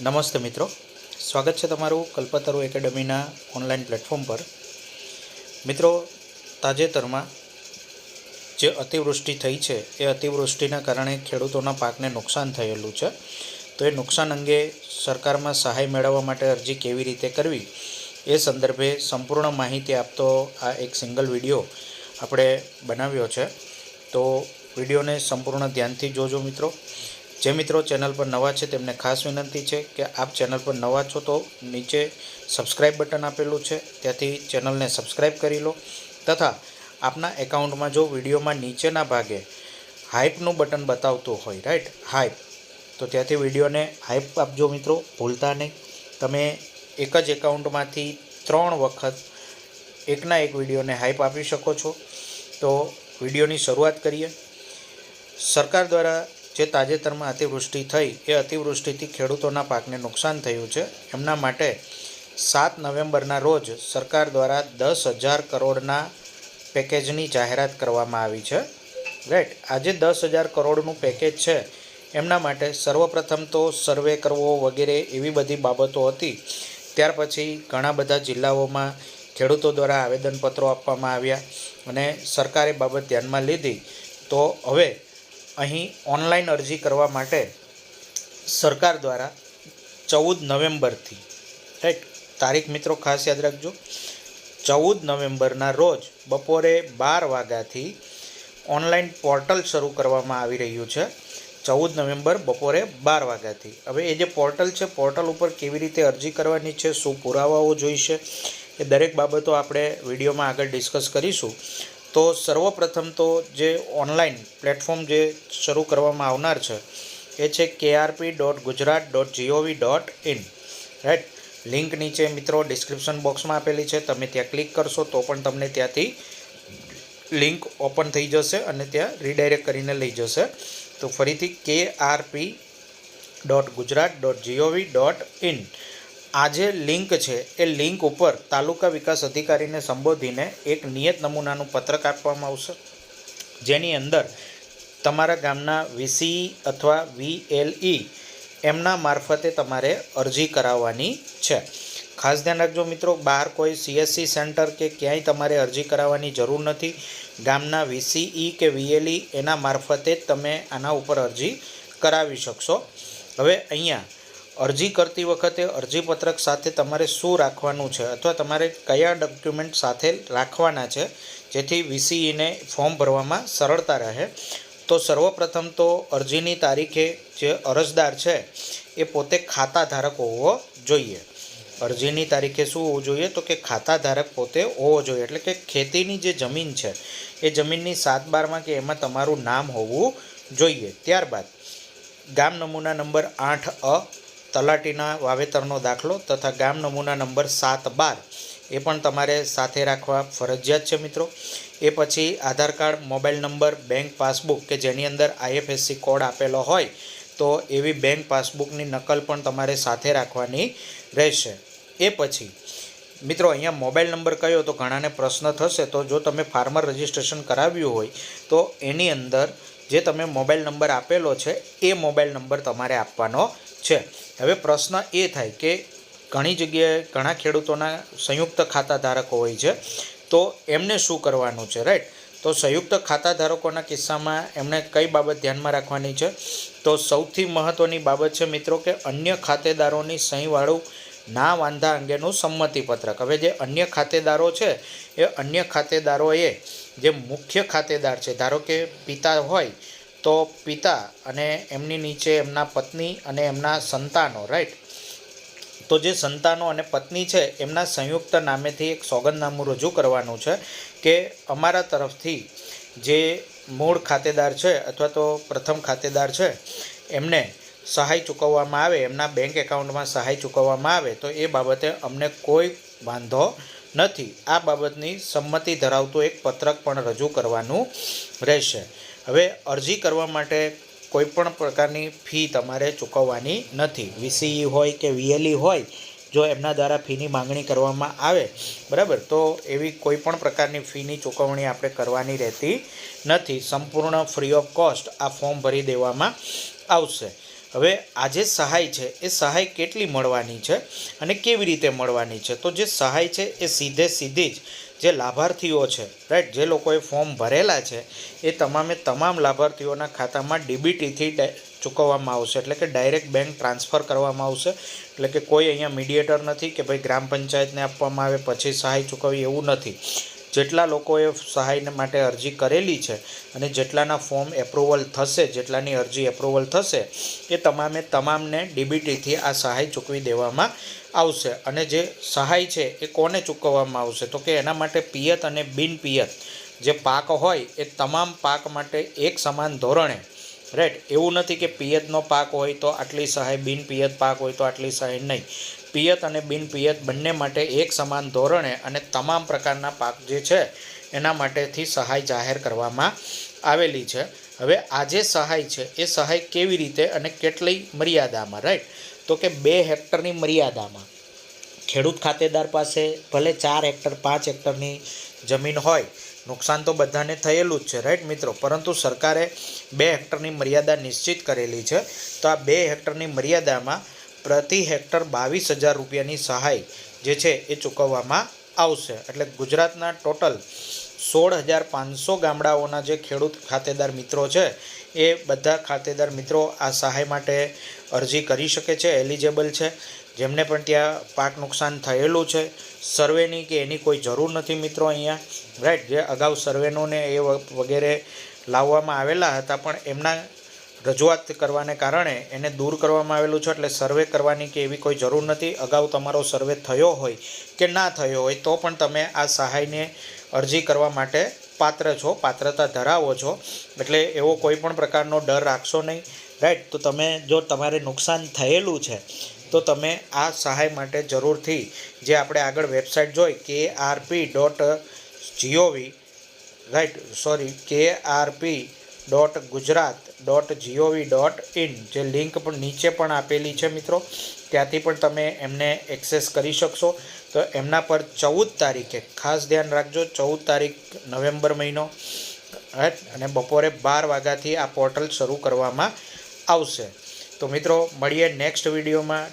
નમસ્તે મિત્રો. સ્વાગત છે તમારું કલ્પતરુ એકેડમીના ઓનલાઈન પ્લેટફોર્મ પર. મિત્રો, તાજેતરમાં જે અતિવૃષ્ટિ થઈ છે, એ અતિવૃષ્ટિના કારણે ખેડૂતોના પાકને નુકસાન થયેલું છે. તો એ નુકસાન અંગે સરકારમાં સહાય મેળવવા માટે અરજી કેવી રીતે કરવી? એ સંદર્ભે સંપૂર્ણ માહિતી આપતો આ એક સિંગલ વીડિયો આપણે બનાવ્યો છે. તો વિડીયોને સંપૂર્ણ ધ્યાનથી જોજો મિત્રો. જે મિત્રો ચેનલ પર નવા છે, તેમને ખાસ વિનંતી છે કે આપ ચેનલ પર નવા છો તો નીચે સબસ્ક્રાઇબ બટન આપેલું છે, ત્યાંથી ચેનલને સબસ્ક્રાઇબ કરી લો તથા આપના એકાઉન્ટમાં જો વિડીયોમાં નીચેના ભાગે હાઇપનું બટન બતાવતું હોય રાઈટ હાઇપ તો ત્યાંથી વિડીયોને હાઇપ આપજો મિત્રો, ભૂલતા નહીં. તમે એક જ એકાઉન્ટમાંથી ત્રણ વખત એકના એક વિડીયોને હાઇપ આપી શકો છો. તો વિડીયોની શરૂઆત કરીએ. સરકાર દ્વારા જે તાજેતરમાં અતિવૃષ્ટિ થઈ, એ અતિવૃષ્ટિથી ખેડૂતોના પાકને નુકસાન થયું છે. એમના માટે સાત નવેમ્બરના રોજ સરકાર દ્વારા દસ હજાર કરોડના પેકેજની જાહેરાત કરવામાં આવી છે. રાઈટ આજે દસ હજાર કરોડનું પેકેજ છે. એમના માટે સર્વપ્રથમ તો સર્વે કરવો વગેરે એવી બધી બાબતો હતી. ત્યાર પછી ઘણા બધા જિલ્લાઓમાં ખેડૂતો દ્વારા આવેદનપત્રો આપવામાં આવ્યા અને સરકારે બાબત ધ્યાનમાં લીધી. તો હવે અહીં ઓનલાઈન અરજી કરવા માટે સરકાર દ્વારા ચૌદ નવેમ્બરથી, રાઈટ? તારીખ મિત્રો ખાસ યાદ રાખજો. ચૌદ નવેમ્બરના રોજ બપોરે બાર વાગ્યાથી ઓનલાઈન પોર્ટલ શરૂ કરવામાં આવી રહ્યું છે. ચૌદ નવેમ્બર બપોરે બાર વાગ્યાથી. હવે એ જે પોર્ટલ છે, પોર્ટલ ઉપર કેવી રીતે અરજી કરવાની છે, શું પુરાવાઓ જોઈશે, એ દરેક બાબતો આપણે વિડીયોમાં આગળ ડિસ્કસ કરીશું. તો સર્વપ્રથમ તો જે ઓનલાઈન પ્લેટફોર્મ જે શરૂ કરવામાં આવનાર છે, એ છે KRP dot Gujarat dot GOV dot in right link નીચે મિત્રો ડિસ્ક્રિપ્શન બોક્સમાં આપેલી છે. તમે ત્યાં ક્લિક કરશો તો પણ તમને ત્યાંથી લિંક ઓપન થઈ જશે અને ત્યાં રીડાયરેક્ટ કરીને લઈ જશે. તો ફરીથી K RP dot Gujarat dot GOV dot in આ જે લિંક છે. એ લિંક ઉપર તાલુકા વિકાસ અધિકારીને સંબોધીને એક નિયત નમૂનાનું પત્રક આપવામાં આવશે. જેની અંદર તમારા ગામના વીસી અથવા વીએલઈ એમના મારફતે તમારે અરજી કરાવવાની છે. ખાસ ધ્યાન રાખજો મિત્રો, બહાર કોઈ સીએસસી સેન્ટર કે ક્યાંય તમારે અરજી કરાવવાની જરૂર નથી. ગામના વીસીઈ કે વીએલઈ એના મારફતે તમે આના ઉપર અરજી કરાવી શકશો. હવે અહીંયા અરજી કરતી વખતે અરજીપત્રક સાથે તમારે શું રાખવાનું છે અથવા તમારે કયા ડોક્યુમેન્ટ સાથે રાખવાના છે જેથી વીસીઈને ફોર્મ ભરવામાં સરળતા રહે? તો સર્વપ્રથમ તો અરજીની તારીખે જે અરજદાર છે, એ પોતે ખાતા ધારક હોવો જોઈએ. અરજીની તારીખે શું હોવું જોઈએ? તો કે ખાતા ધારક પોતે હોવો જોઈએ. એટલે કે ખેતીની જે જમીન છે, એ જમીનની સાત બારમાં કે એમાં તમારું નામ હોવું જોઈએ. ત્યારબાદ ગામ નમૂના નંબર આઠ અ તલાટીના વાવેતરનો દાખલો તથા ગામ નમૂના નંબર સાત બાર. એ પણ તમારે સાથે રાખવા ફરજિયાત છે મિત્રો. એ પછી Aadhaar card, mobile number, bank passbook કે જેની અંદર આઈએફએસસી કોડ આપેલો હોય તો એવી બેંક પાસબુકની નકલ પણ તમારે સાથે રાખવાની રહેશે. એ પછી, મિત્રો અહીંયા મોબાઈલ નંબર કયો તો ઘણાને પ્રશ્ન થશે. તો જો તમે ફાર્મર રજિસ્ટ્રેશન કરાવ્યું હોય તો એની અંદર જે તમે મોબાઈલ નંબર આપેલો છે, એ મોબાઈલ નંબર તમારે આપવાનો છે. હવે પ્રશ્ન એ થાય કે ઘણી જગ્યાએ ઘણા ખેડૂતોના સંયુક્ત ખાતા ધારકો હોય છે, તો એમને શું કરવાનું છે રાઈટ તો સંયુક્ત ખાતા ધારકોના કિસ્સામાં એમણે કઈ બાબત ધ્યાનમાં રાખવાની છે? તો સૌથી મહત્ત્વની બાબત છે મિત્રો કે અન્ય ખાતેદારોની સહીવાળું ના વાંધા અંગેનું સંમતિપત્રક. હવે જે અન્ય ખાતેદારો છે, એ અન્ય ખાતેદારોએ જે મુખ્ય ખાતેદાર છે, ધારો કે પિતા હોય તો પિતા અને એમની નીચે એમના પત્ની અને એમના સંતાનો રાઈટ તો જે સંતાનો અને પત્ની છે, એમના સંયુક્ત નામેથી એક સોગંદનામું રજૂ કરવાનું છે કે અમારા તરફથી જે મૂળ ખાતેદાર છે અથવા તો પ્રથમ ખાતેદાર છે, એમને સહાય ચૂકવવામાં આવે, એમના બેંક એકાઉન્ટમાં સહાય ચૂકવવામાં આવે, તો એ બાબતે અમને કોઈ વાંધો નથી. આ બાબતની સંમતિ ધરાવતું એક પત્રક પણ રજૂ કરવાનું રહેશે. હવે અરજી કરવા માટે કોઈ પણ પ્રકારની ફી તમારે ચૂકવવાની નથી. વીસીઈ હોય કે વીએલઈ હોય, જો એમના દ્વારા ફીની માંગણી કરવામાં આવે, બરાબર, તો એવી કોઈ પણ પ્રકારની ફીની ચૂકવણી આપણે કરવાની રહેતી નથી. સંપૂર્ણ ફ્રી ઓફ કોસ્ટ આ ફોર્મ ભરી દેવામાં આવશે. હવે આ જે સહાય છે, એ સહાય કેટલી મળવાની છે અને કેવી રીતે મળવાની છે? તો જે સહાય છે, એ સીધે સીધી જ જે લાભાર્થીઓ છે રાઈટ જે લોકોએ ફોર્મ ભરેલા છે, એ તમામે તમામ લાભાર્થીઓના ખાતામાં ડીબીટીથી ચૂકવવામાં આવશે. એટલે કે ડાયરેક્ટ બેંક ટ્રાન્સફર કરવામાં આવશે. એટલે કે કોઈ અહીંયા મીડિયેટર નથી કે ભાઈ ગ્રામ પંચાયતને આપવામાં આવે, પછી સહાય ચૂકવવી એવું નથી. જેટલા લોકોએ સહાય માટે અરજી કરેલી છે અને જેટલાના ફોર્મ એપ્રુવલ થશે, જેટલાની અરજી એપ્રુવલ થશે, એ તમામે તમામને ડીબીટીથી આ સહાય ચૂકવી દેવામાં આવશે. અને જે સહાય છે એ કોને ચૂકવવામાં આવશે? તો કે એના માટે પિયત અને બિન જે પાક હોય એ તમામ પાક માટે એક સમાન ધોરણે. રાઈટ? એવું નથી કે પિયતનો પાક હોય તો આટલી સહાય, બિન પાક હોય તો આટલી સહાય નહીં. પિયત અને બિન પિયત બંને માટે એક સમાન ધોરણે અને તમામ પ્રકારના પાક જે છે, એના માટેથી સહાય જાહેર કરવામાં આવેલી છે. હવે આ જે સહાય છે, એ સહાય કેવી રીતે અને કેટલી મર્યાદામાં રાઈટ તો કે બે હેક્ટરની મર્યાદામાં. ખેડૂત ખાતેદાર પાસે ભલે ચાર હેક્ટર, પાંચ હેક્ટરની જમીન હોય, નુકસાન તો બધાને થયેલું જ છે રાઈટ મિત્રો? પરંતુ સરકારે બે હેક્ટરની મર્યાદા નિશ્ચિત કરેલી છે. તો આ બે હેક્ટરની મર્યાદામાં પ્રતિ હેક્ટર બાવીસ હજાર રૂપિયાની સહાય જે છે એ ચૂકવવામાં આવશે. એટલે ગુજરાતના ટોટલ સોળ હજાર પાંચસો ગામડાઓના જે ખેડૂત ખાતેદાર મિત્રો છે, એ બધા ખાતેદાર મિત્રો આ સહાય માટે અરજી કરી શકે છે એલિજેબલ છે. જેમને પણ ત્યાં પાક નુકસાન થયેલું છે સર્વેની કે એની કોઈ જરૂર નથી મિત્રો અહીંયા. રાઈટ જે અગાઉ સર્વેનોને એ વગેરે લાવવામાં આવેલા હતા, પણ એમના રજૂઆત કરવાને કારણે એને દૂર કરવામાં આવેલું છે, એટલે સર્વે કરવાની કે એવી કોઈ જરૂર નથી. અગાઉ તમારો સર્વે થયો હોય કે ના થયો હોય, તો પણ તમે આ સહાયને અરજી કરવા માટે પાત્ર છો, પાત્રતા ધરાવો છો. એટલે એવો કોઈ પણ પ્રકારનો ડર રાખશો નહીં. રાઈટ, તો તમે જો તમારે નુકસાન થયેલું છે, તો તમે આ સહાય માટે જરૂરથી જે આપણે આગળ વેબસાઇટ જોઈ, K RP dot GOV, right, sorry, K RP dot Gujarat dot GOV dot in જે લિંક પણ નીચે પણ આપેલી છે મિત્રો. ત્યાંથી પણ તમે એમને એક્સેસ કરી શકશો. તો એમના પર ચૌદ તારીખે, ખાસ ધ્યાન રાખજો, ચૌદ તારીખ નવેમ્બર મહિનો અને બપોરે બાર વાગ્યાથી આ પોર્ટલ શરૂ કરવામાં આવશે. તો મિત્રો, મળીએ નેક્સ્ટ વિડીયોમાં